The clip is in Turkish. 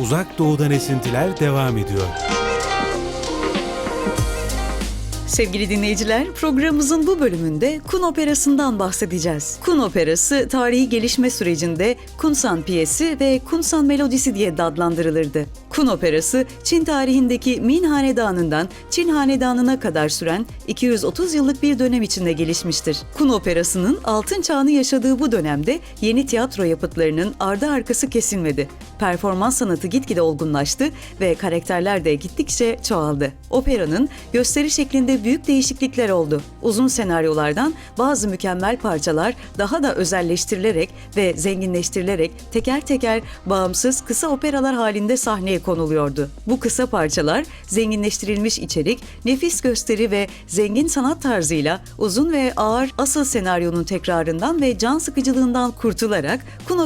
Uzak Doğu'dan esintiler devam ediyor. Sevgili dinleyiciler, programımızın bu bölümünde Kun Operası'ndan bahsedeceğiz. Kun Operası, tarihi gelişme sürecinde Kunsan piyesi ve Kunsan melodisi diye adlandırılırdı. Kun Operası, Çin tarihindeki Min Hanedanı'ndan Çin Hanedanı'na kadar süren 230 yıllık bir dönem içinde gelişmiştir. Kun Operası'nın altın çağını yaşadığı bu dönemde yeni tiyatro yapıtlarının ardı arkası kesilmedi. Performans sanatı gitgide olgunlaştı ve karakterler de gittikçe çoğaldı. Operanın gösteri şeklinde büyük değişiklikler oldu. Uzun senaryolardan bazı mükemmel parçalar daha da özelleştirilerek ve zenginleştirilerek teker teker bağımsız kısa operalar halinde sahneye konuluyordu. Bu kısa parçalar zenginleştirilmiş içerik, nefis gösteri ve zengin sanat tarzıyla uzun ve ağır asıl senaryonun tekrarından ve can sıkıcılığından kurtularak Kun